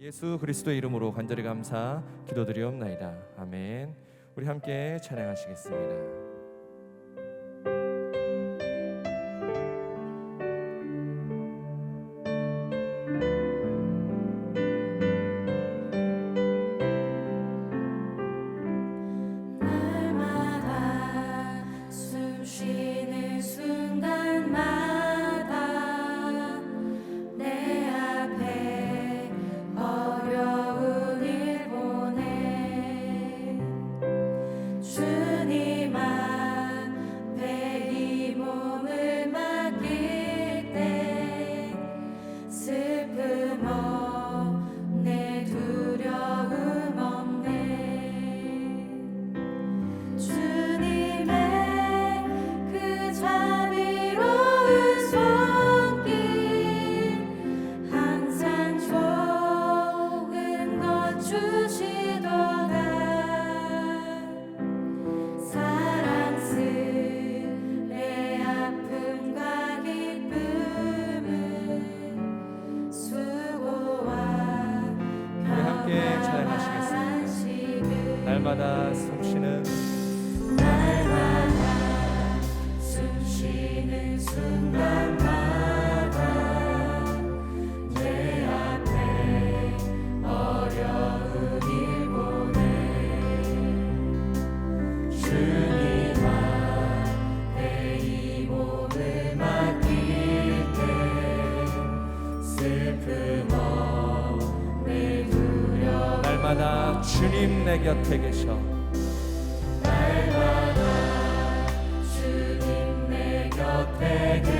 예수 그리스도의 이름으로 간절히 감사 기도드리옵나이다. 아멘. 우리 함께 찬양하시겠습니다. 날마다 주님 내 곁에 계셔. 날마다 주님 내 곁에 계셔.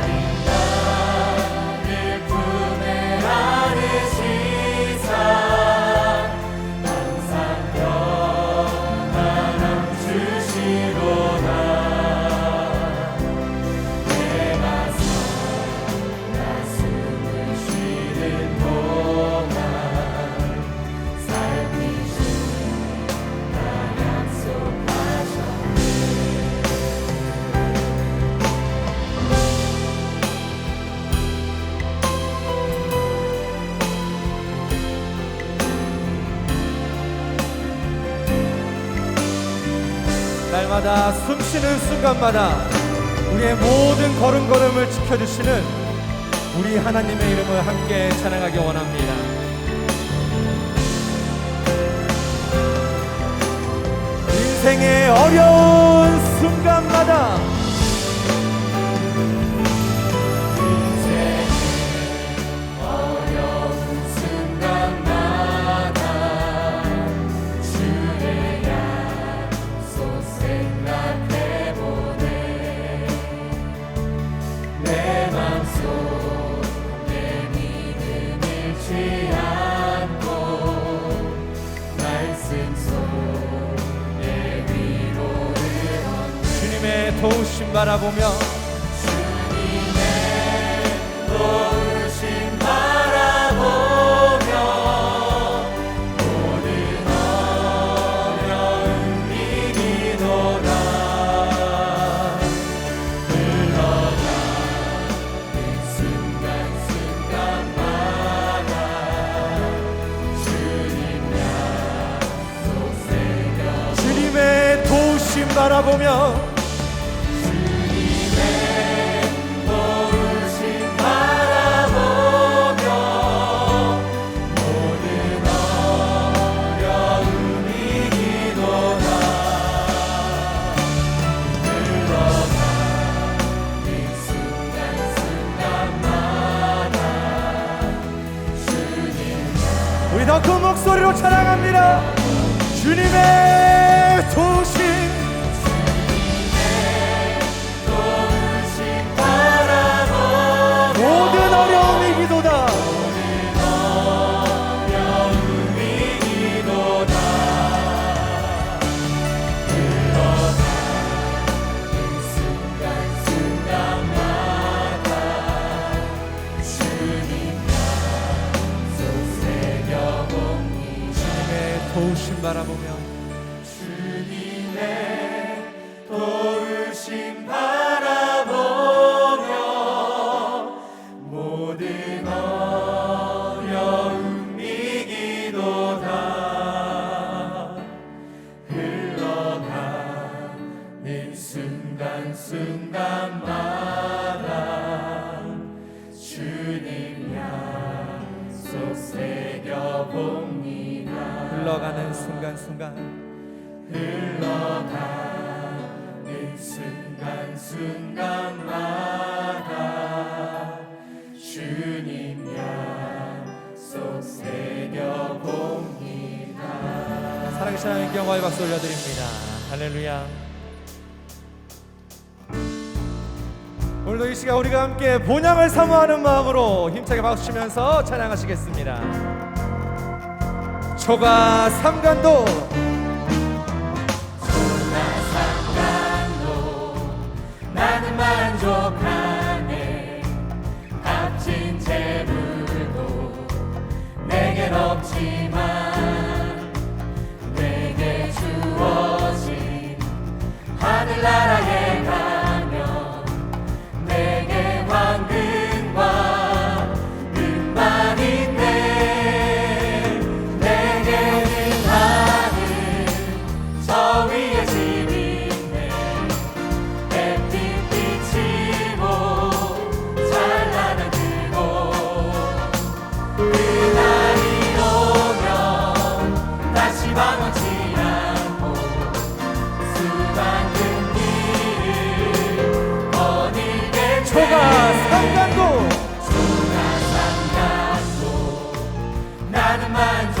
순간마다 숨 쉬는 순간마다 우리의 모든 걸음걸음을 지켜주시는 우리 하나님의 이름을 함께 찬양하기 원합니다. 인생의 어려운 더 큰 목소리로 찬양합니다. 주님의 오신 바라보며 순간 흘러가는 순간 순간마다 주님 약속 새겨봅니다. 사랑의 하나님 경과의 박수 올려드립니다. 할렐루야. 오늘도 이 시간 우리가 함께 본향을 사모하는 마음으로 힘차게 박수 치면서 찬양하시겠습니다. 초가 삼간도. 초가 삼간도 나는 만족하네. 값진 재물도 내겐 없지만 산간도 주가 산간도 나는 만족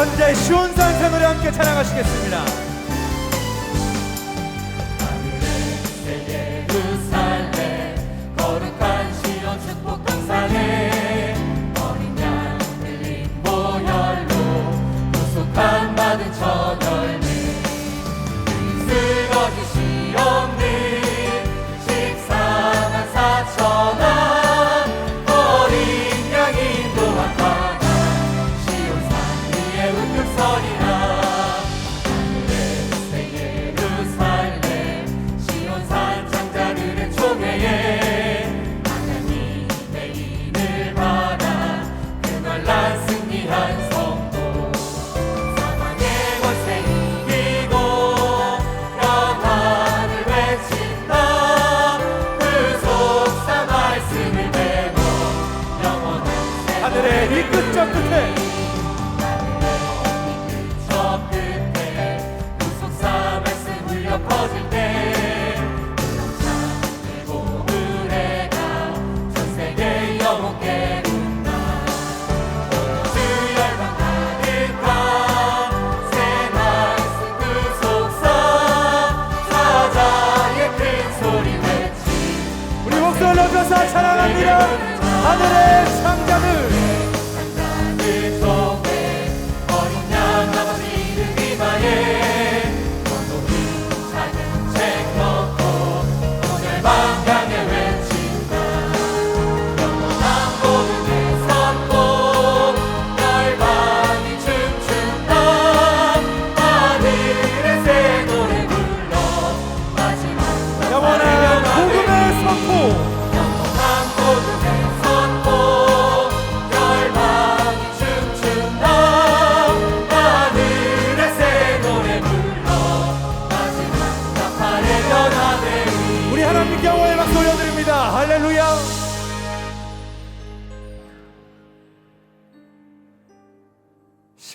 현재 쉬운 산세 노래 함께 찬양하시겠습니다. 찬양합니다. 하늘의 창자들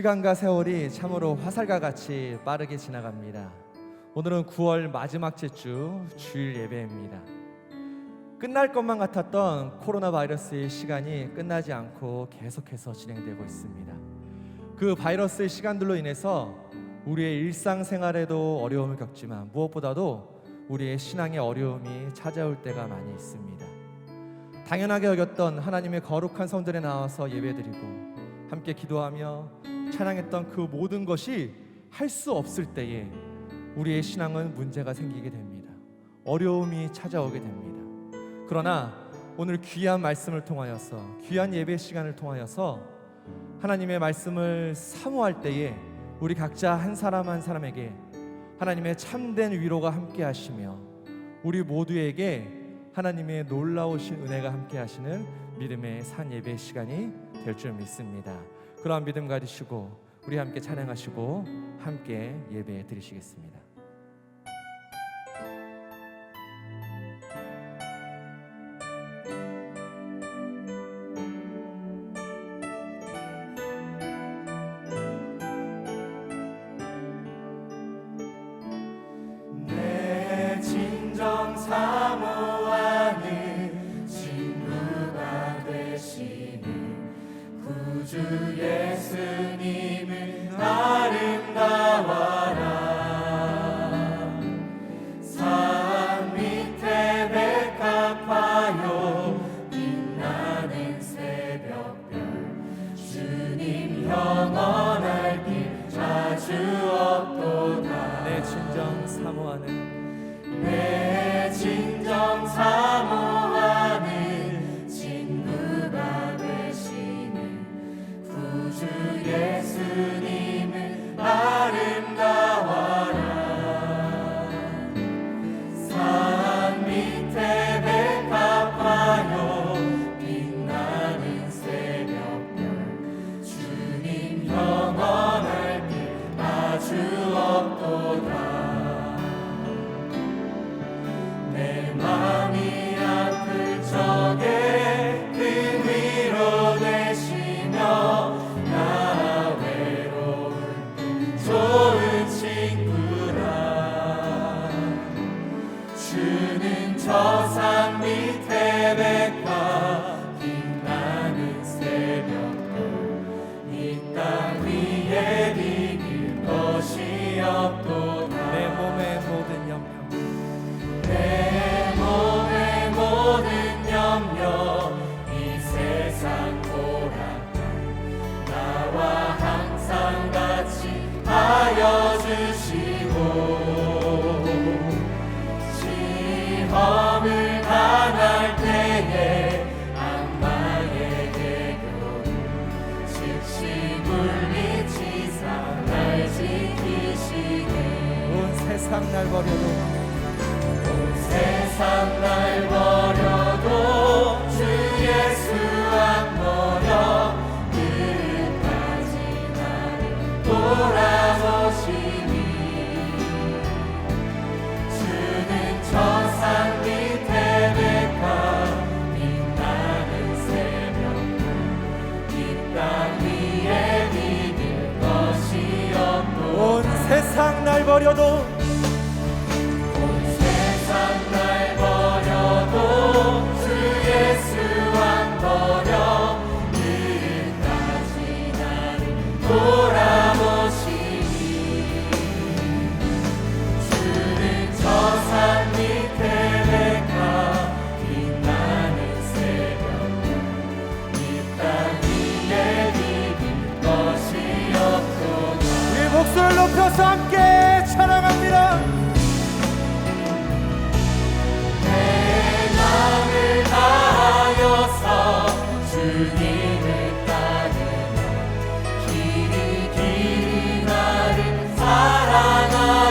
시간과 세월이 참으로 화살과 같이 빠르게 지나갑니다. 오늘은 9월 마지막 주 주일 예배입니다. 끝날 것만 같았던 코로나 바이러스의 시간이 끝나지 않고 계속해서 진행되고 있습니다. 그 바이러스의 시간들로 인해서 우리의 일상생활에도 어려움을 겪지만 무엇보다도 우리의 신앙의 어려움이 찾아올 때가 많이 있습니다. 당연하게 여겼던 하나님의 거룩한 성전에 나와서 예배드리고 함께 기도하며 찬양했던 그 모든 것이 할 수 없을 때에 우리의 신앙은 문제가 생기게 됩니다. 어려움이 찾아오게 됩니다. 그러나 오늘 귀한 말씀을 통하여서 귀한 예배 시간을 통하여서 하나님의 말씀을 사모할 때에 우리 각자 한 사람 한 사람에게 하나님의 참된 위로가 함께 하시며 우리 모두에게 하나님의 놀라우신 은혜가 함께 하시는 믿음의 산 예배 시간이 될 줄 믿습니다. 그러한 믿음 가지시고 우리 함께 찬양하시고 함께 예배 드리시겠습니다. 구주 예수님은 아름다워 세상 날 버려도. 온 세상 날 버려도 주 예수 안 버려 끝까지 나를 돌아보시니. 주는 저산 밑에 백화 빛나는 새벽 이땅 위에 믿을 것이 없도 온 세상 날 버려도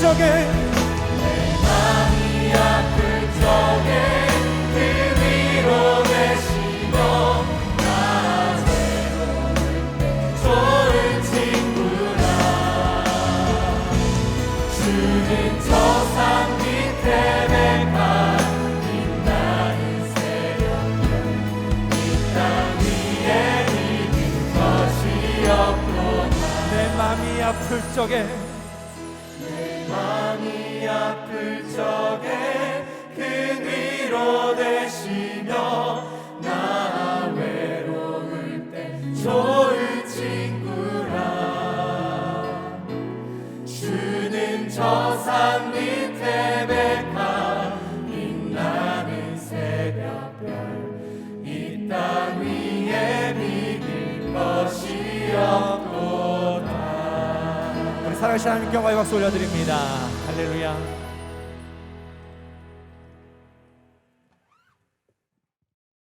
적에 마음이 아플 적에 그 위로 되시며 나 외로울 때 좋은 친구라 주는 저산 밑에 백화 빛나는 새벽별 이땅 위에 믿을 것이 없구나 내 마음이 아플 적에 내 아플 적에 그 위로 되시며 나 외로울 때 좋은 친구라. 주는 저산 밑에 백화 빛나는 새벽별 이 땅 위에 믿을 것이 없도다. 우리 사랑하시는 하나님 경화의 박수 올려드립니다. 할렐루야